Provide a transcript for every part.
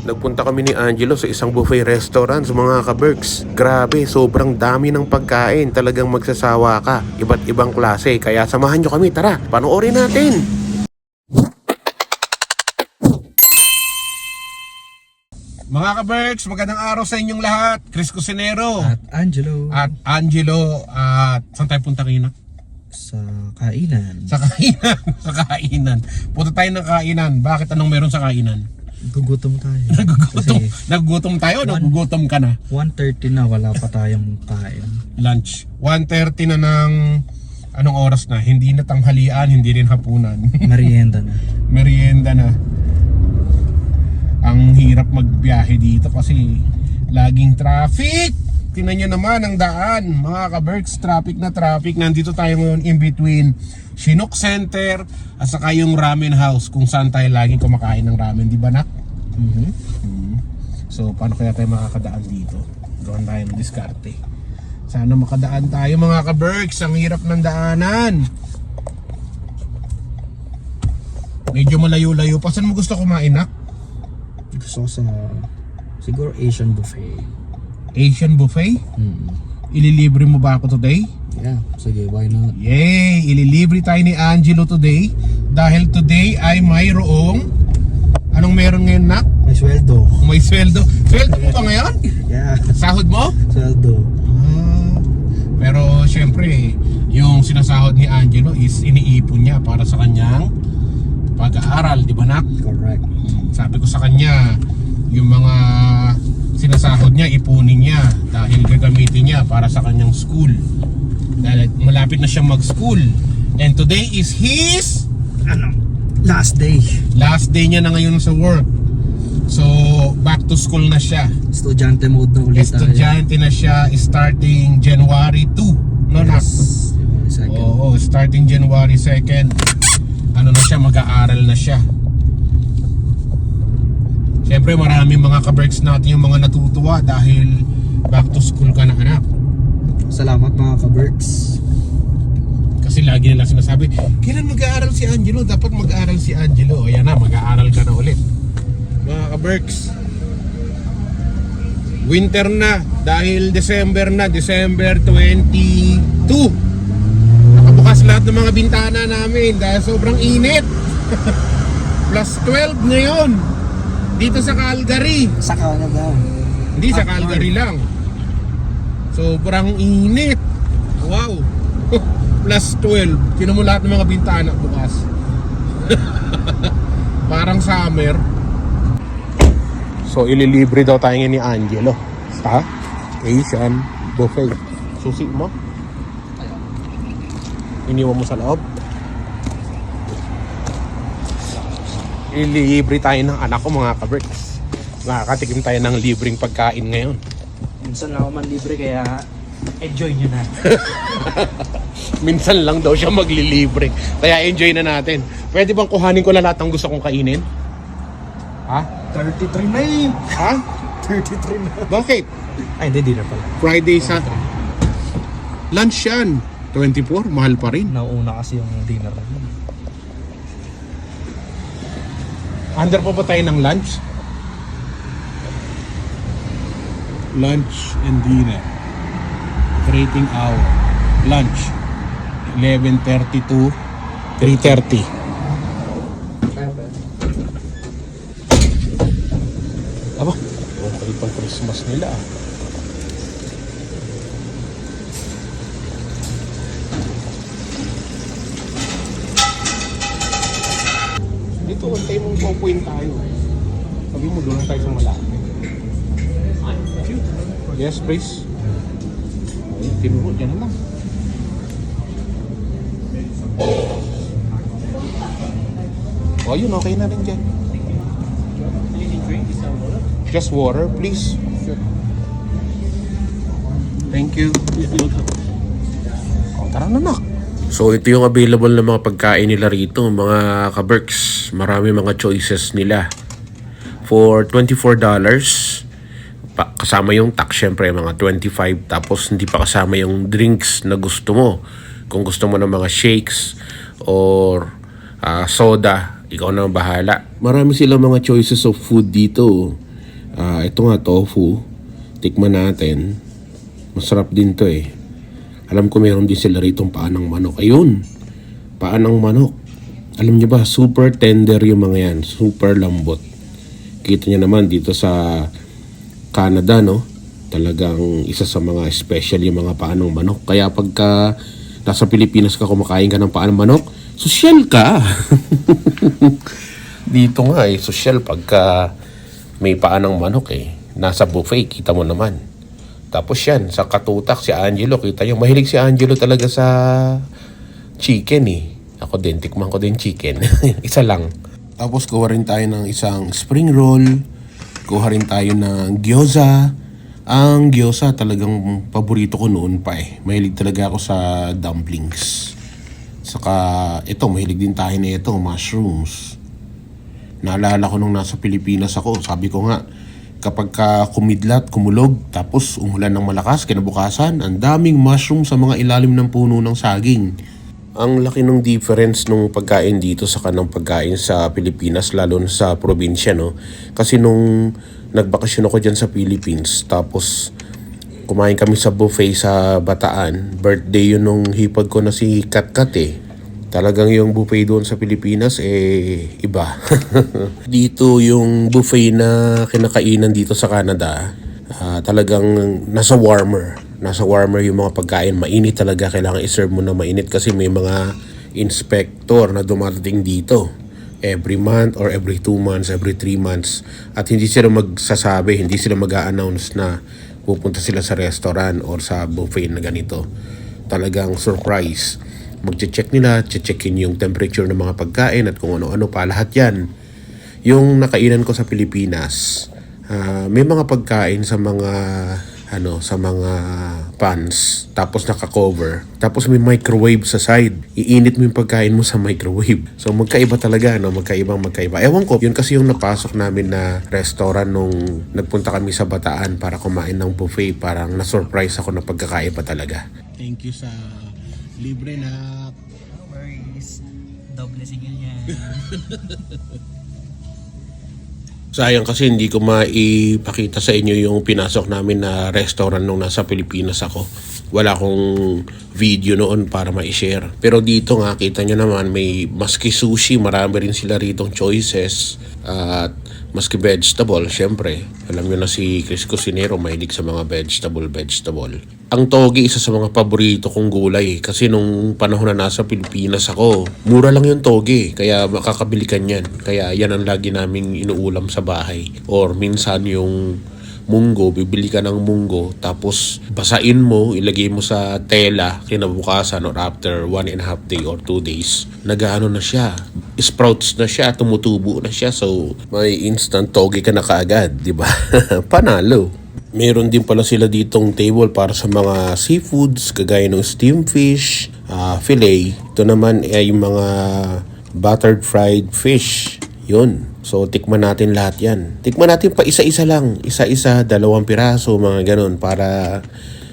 Nagpunta kami ni Angelo sa isang buffet restaurant sa mga kaberks. Grabe, sobrang dami ng pagkain. Talagang magsasawa ka. Iba't ibang klase. Kaya samahan nyo kami. Tara, panoorin natin. Mga ka-Berks, magandang araw sa inyong lahat. Chris Cusinero At Angelo at Angelo at saan tayo punta kina? sa kainan. Sa kainan. sa kainan. Punta tayo ng kainan. Bakit anong meron sa kainan? Gugutom tayo. Nagugutom. Kasi Nagugutom tayo o nagugutom ka na? 1.30 na wala pa tayong kain. Lunch. 1.30 na ng anong oras na? Hindi na tanghalian, hindi rin hapunan. Merienda na. Merienda na. Ang hirap magbiyahe dito kasi laging traffic. Tingnan nyo naman ang daan. Mga ka-Berks, traffic na traffic. Nandito tayo ngayon in between Chinook Center at saka yung ramen house kung saan tayo laging kumakain ng ramen. Di ba nak? Mhm. Hmm. So paano kaya tayo makakadaan dito? Gawin tayo ng diskarte. Sana makadaan tayo mga ka-Berks. Ang hirap ng daanan. Medyo malayo-layo pa. Saan mo gusto kumain nak? Gusto sa siguro Asian buffet. Asian buffet? Hmm. Ililibre mo ba ako today? Yeah, sige, why not? Yay! Ililibre tayo ni Angelo today dahil today ay mayroong Anong meron ngayon nak? May sweldo. May sweldo. Sweldo mo ba ngayon? Yeah, Sahod mo? sweldo. Ah, pero syempre, yung sinasahod ni Angelo is iniipon niya para sa kanyang pag-aaral, di ba nak? Correct. Sabi ko sa kanya, yung mga sinasahod niya, ipunin niya dahil gagamitin niya para sa kanyang school. Dahil malapit na siya mag-school. And today is his Ano? Last day. last day niya na ngayon sa work. So, back to school na siya. Estudyante mode na ulit tayo. Estudyante na siya starting January 2. No? Yes. January. Oo, starting January 2nd. Ano na siya, mag-aaral na siya. Siyempre maraming mga kaberks natin yung mga natutuwa dahil back to school ka na anak. Salamat mga ka-Berks. Kasi lagi nila sinasabi, kailan mag-aaral si Angelo? Dapat mag-aaral si Angelo. Ayan na, mag-aaral ka na ulit. Mga kaberks. Winter na dahil December na, December 22. Nakabukas lahat ng mga bintana namin dahil sobrang init. Plus 12 ngayon. Dito sa Calgary. Sa Canada. Hindi sa Calgary lang. Sobrang init. Wow. Plus 12. Tinan mo lahat ng mga bintana bukas. Parang summer. So ililibre daw tayo ni Angelo. Sa Asian buffet. Susi mo? Iniwan mo sa loob? Ililibre tayo ng anak ko mga kabricks. Nakakatikim tayo ng libreng pagkain ngayon. Minsan lang ako man libre kaya enjoy nyo na. Minsan lang daw siya maglilibre. Kaya enjoy na natin. Pwede bang kuhanin ko na lahat ng gusto kong kainin? Ha? 33 na yun. Ha? 33 na. Bakit? Ay, hindi, di na pala. Friday sa... Lunch yan. 24, mahal pa rin. Nauuna kasi yung dinner na yun. Under pa ba tayo ng lunch? Lunch and dinner. Operating hour. Lunch. 11.30 to 3.30. Aba, okay pang Christmas nila ah. Paupuin tayo. Sabi mo, doon lang tayo sa malapit. Yes, please. Ay, tinuro, dyan na lang. Oh, yun, okay na rin dyan. Just water, please. Thank you. Oh, tara na, nak. So ito yung available na mga pagkain nila rito, mga kaberks. Marami mga choices nila. For $24, pa, kasama yung tax syempre, mga 25. Tapos hindi pa kasama yung drinks na gusto mo. Kung gusto mo ng mga shakes or ah, soda, ikaw na bahala. Marami silang mga choices of food dito. Ah, ito nga tofu. Tikman natin. Masarap din to eh. Alam ko meron din sila rito paan ng manok. Ayun. Paan ng manok. Alam niyo ba, super tender yung mga yan. Super lambot. Kita niyo naman dito sa Canada, no? Talagang isa sa mga special yung mga paan ng manok. Kaya pagka nasa Pilipinas ka kumakain ka ng paan ng manok, social ka. dito nga eh, social pagka may paan ng manok eh. Nasa buffet, kita mo naman. Tapos yan, sa katutak, si Angelo, kita nyo, mahilig si Angelo talaga sa chicken eh. Ako din, tikman ko din chicken. Isa lang. Tapos kuha rin tayo ng isang spring roll. Kuha rin tayo ng gyoza. Ang gyoza talagang paborito ko noon pa eh. Mahilig talaga ako sa dumplings. Saka ito, mahilig din tayo na ito, mushrooms. Naalala ko nung nasa Pilipinas ako, sabi ko nga, kapag ka kumidlat, kumulog, tapos umulan ng malakas, kinabukasan, ang daming mushroom sa mga ilalim ng puno ng saging. Ang laki ng difference nung pagkain dito sa kanang pagkain sa Pilipinas, lalo na sa probinsya, no? Kasi nung nagbakasyon ako dyan sa Philippines, tapos kumain kami sa buffet sa Bataan, birthday yun nung hipag ko na si Katkat eh. Talagang yung buffet doon sa Pilipinas, eh, iba. dito yung buffet na kinakainan dito sa Canada, ah, talagang nasa warmer. Nasa warmer yung mga pagkain. Mainit talaga. Kailangan iserve mo na mainit kasi may mga inspector na dumarating dito every month or every 2 months, every 3 months. At hindi sila magsasabi, hindi sila mag announce na pupunta sila sa restaurant or sa buffet na ganito. Talagang surprise. Magche-check nila, checkin yung temperature ng mga pagkain at kung ano-ano pa, lahat yan. Yung nakainan ko sa Pilipinas, ah, may mga pagkain sa mga ano sa mga pans tapos naka-cover. Tapos may microwave sa side. Iinit mo yung pagkain mo sa microwave. So magkaiba talaga no? Magkaibang magkaiba. Ewan ko yun kasi yung napasok namin na restaurant nung nagpunta kami sa Bataan para kumain ng buffet. Parang na-surprise ako na pagkakaiba talaga. Thank you sa libre na No worries. Doble single yan. Sayang kasi hindi ko maipakita sa inyo yung pinasok namin na restaurant nung nasa Pilipinas ako. Wala akong video noon para ma-share. Pero dito nga, kita nyo naman, may maski sushi, marami rin sila ritong choices. At maski vegetable, syempre. Alam nyo na si Chris Cusinero, mahilig sa mga vegetable, vegetable. Ang togi, isa sa mga paborito kong gulay. Kasi nung panahon na nasa Pilipinas ako, mura lang yung togi. Kaya makakabili ka niyan. Kaya yan ang lagi naming inuulam sa bahay. Or minsan yung munggo, bibili ka ng munggo, tapos basain mo, ilagay mo sa tela, kinabukasan or after one and a half day or two days, nagaano na siya. Sprouts na siya, tumutubo na siya. So, may instant togi ka na kaagad, di ba? Panalo. Meron din pala sila ditong table para sa mga seafoods, kagaya ng steamed fish, ah, fillet. Ito naman ay mga buttered fried fish. Yun. So, tikman natin lahat yan. Tikman natin pa isa-isa lang. Isa-isa, dalawang piraso, mga ganun. Para,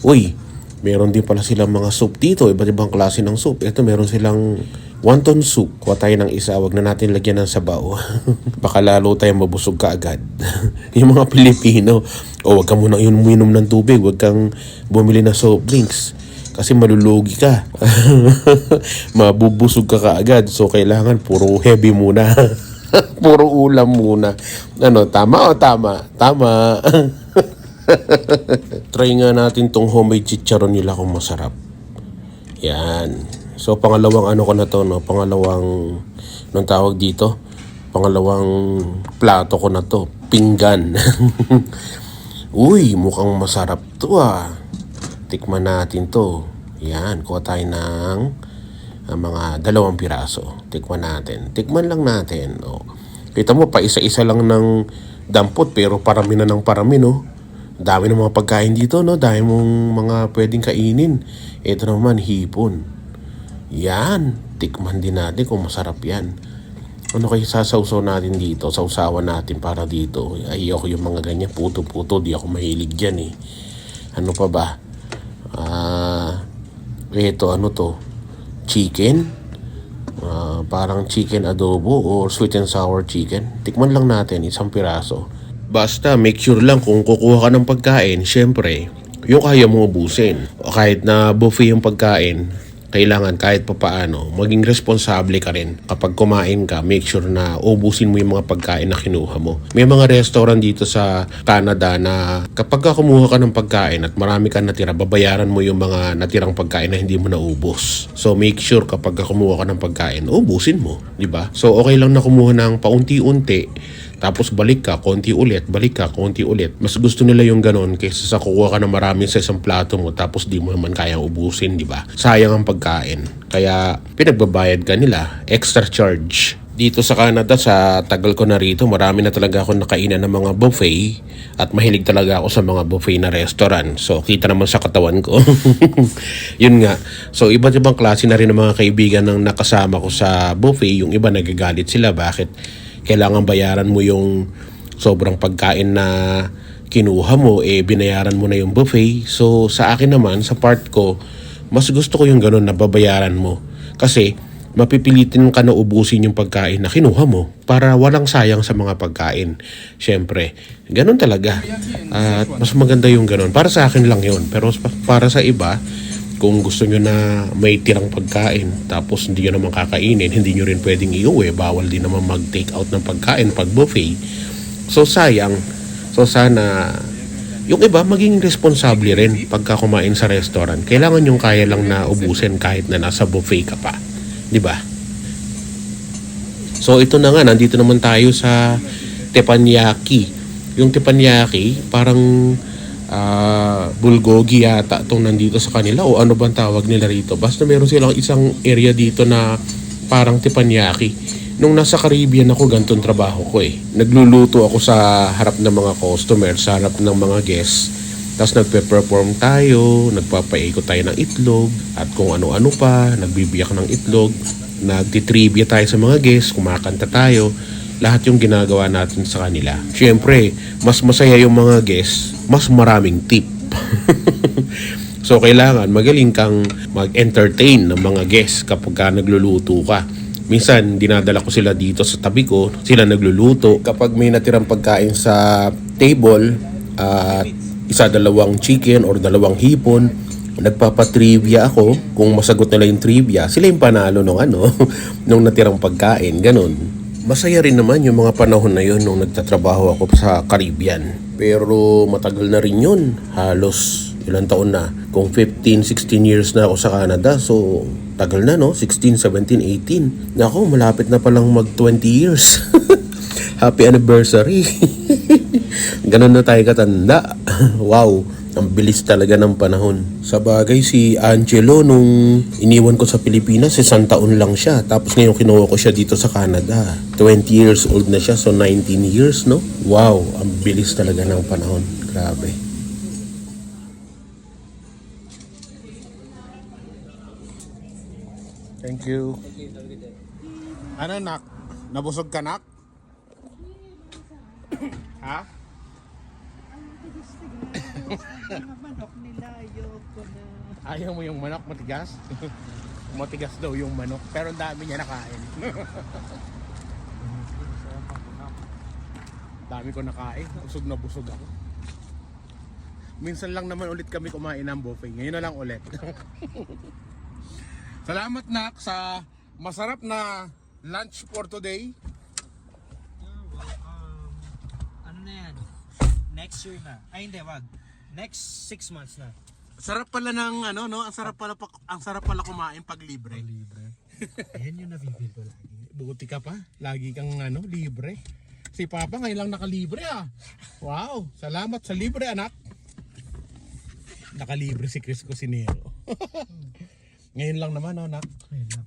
uy, meron din pala silang mga soup dito. Iba't ibang klase ng soup. Ito, meron silang wonton soup. Kuha tayo ng isa. Huwag na natin lagyan ng sabaw. Baka lalo tayo mabusog ka agad. yung mga Pilipino, o wag ka muna yun uminom ng tubig. Huwag kang bumili ng soft drinks kasi malulugi ka. Mabubusog ka kaagad. So, kailangan puro heavy muna. puro ulam muna. Ano, tama o tama? Tama. Try nga natin tong homemade chicharon nila kung masarap. Yan. So, pangalawang ano ko na to, no? Pangalawang, nung tawag dito? Pangalawang plato ko na to. Pinggan. Uy, mukhang masarap to ah. Tikman natin to. Yan, kuha tayo ng ah, mga dalawang piraso. Tikman natin. Tikman lang natin. Oh. Kita mo, pa isa-isa lang ng dampot pero parami na ng parami, no? Dami ng mga pagkain dito, no? Dami mong mga pwedeng kainin. Ito naman, hipon. Yan. Tikman din natin kung masarap yan. Ano kayo sasawsaw natin dito? Sausawan natin para dito. Ayoko yung mga ganyan. Puto-puto. Di ako mahilig dyan eh. Ano pa ba? Ah... ito, ano to? Chicken? Ah, parang chicken adobo or sweet and sour chicken. Tikman lang natin, isang piraso. Basta make sure lang kung kukuha ka ng pagkain, syempre, yung kaya mo ubusin. O kahit na buffet yung pagkain, kailangan kahit papaano, maging responsable ka rin. Kapag kumain ka, make sure na ubusin mo yung mga pagkain na kinuha mo. May mga restaurant dito sa Canada na kapag ka kumuha ka ng pagkain at marami ka natira, babayaran mo yung mga natirang pagkain na hindi mo naubos. So make sure kapag ka kumuha ka ng pagkain, ubusin mo. di ba? So okay lang na kumuha ng paunti-unti tapos balik ka, konti ulit, balik ka, konti ulit. Mas gusto nila yung ganon kaysa sa kukuha ka ng marami sa isang plato mo tapos di mo naman kayang ubusin, di ba? Sayang ang pagkain. Kaya pinagbabayad ka nila, extra charge. Dito sa Canada, sa tagal ko na rito, marami na talaga ako nakainan ng mga buffet at mahilig talaga ako sa mga buffet na restaurant. So, kita naman sa katawan ko. Yun nga. So, iba't ibang klase na rin ng mga kaibigan ng nakasama ko sa buffet. Yung iba nagagalit sila. Bakit? Kailangan bayaran mo yung sobrang pagkain na kinuha mo, eh binayaran mo na yung buffet. So, sa akin naman, sa part ko, mas gusto ko yung ganun na babayaran mo. Kasi, mapipilitin ka na ubusin yung pagkain na kinuha mo para walang sayang sa mga pagkain. Siyempre, ganun talaga. At mas maganda yung ganun. Para sa akin lang yun. Pero pa- para sa iba, kung gusto nyo na may tirang pagkain tapos hindi nyo naman kakainin, hindi nyo rin pwedeng iuwi, bawal din naman mag-take out ng pagkain pag buffet. So sayang. So sana yung iba maging responsable rin pagka kumain sa restaurant. Kailangan yung kaya lang na ubusin kahit na nasa buffet ka pa. 'Di ba? So ito na nga, nandito naman tayo sa teppanyaki. Yung teppanyaki, parang ah, bulgogi yata itong nandito sa kanila o ano bang tawag nila rito. Basta meron silang isang area dito na parang teppanyaki. Nung nasa Caribbean ako, ganitong trabaho ko eh. Nagluluto ako sa harap ng mga customers, sa harap ng mga guests. Tapos nagpe-perform tayo, nagpapaikot tayo ng itlog, at kung ano-ano pa, nagbibiyak ng itlog, nagtitrivia tayo sa mga guests, kumakanta tayo, lahat yung ginagawa natin sa kanila. Siyempre, mas masaya yung mga guests, mas maraming tip. so, kailangan magaling kang mag-entertain ng mga guests kapag ka nagluluto ka. Minsan, dinadala ko sila dito sa tabi ko, sila nagluluto. Kapag may natirang pagkain sa table, at isa dalawang chicken or dalawang hipon, nagpapatrivia ako kung masagot nila yung trivia sila yung panalo nung ano nung natirang pagkain ganun masaya rin naman yung mga panahon na yun nung nagtatrabaho ako sa Caribbean. Pero matagal na rin yun halos ilang taon na. Kung 15 16 years na ako sa Canada so tagal na no? 16 17 18 nako malapit na palang mag 20 years. Happy anniversary. Ganun na tayo katanda. wow, ang bilis talaga ng panahon. Sa bagay, si Angelo, nung iniwan ko sa Pilipinas, isang taon lang siya. Tapos ngayon kinuha ko siya dito sa Canada. 20 years old na siya, so 19 years, no? Wow, ang bilis talaga ng panahon. Grabe. Thank you. Ano, nak? Nabusog ka, nak? ha? Manok nila, ayoko na. Ayaw mo yung manok matigas? matigas daw yung manok, pero ang dami niya nakain. dami ko nakain, busog na busog ako. Minsan lang naman ulit kami kumain ng buffet. Ngayon na lang ulit. Salamat nak sa masarap na lunch for today. Um, ano na yan? Next year na. Ay hindi, wag. Next 6 months na. Sarap pala ng ano no, ang sarap pala pa- ang sarap pala kumain pag libre. Libre. Ayan yung nabibili ko lagi. Buti ka pa, lagi kang ano, libre. Si Papa ngayon lang nakalibre ah. Wow, salamat sa libre anak. Nakalibre si Chris Cusinero. ngayon lang naman oh, anak. Ayun lang.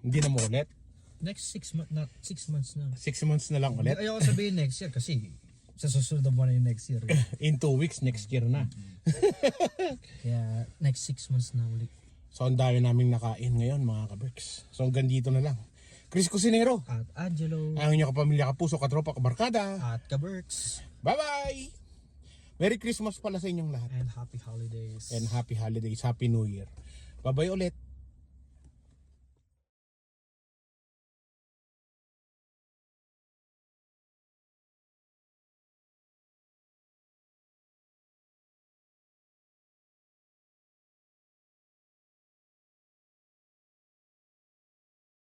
Hindi na mo ulit. Next 6 months na. 6 months na. Six months na lang ulit. Ayoko sabihin next year kasi sa susunod na buwan na yung next year. In two weeks, next year na. Kaya next 6 months na ulit. So ang dami naming nakain ngayon mga kaberks. So hanggang dito na lang. Chris Cusinero. At Angelo. Ang inyong kapamilya, kapuso, katropa, kabarkada. At Kaberks. Bye-bye! Merry Christmas pala sa inyong lahat. And happy holidays. and happy holidays, happy new year. Bye-bye ulit.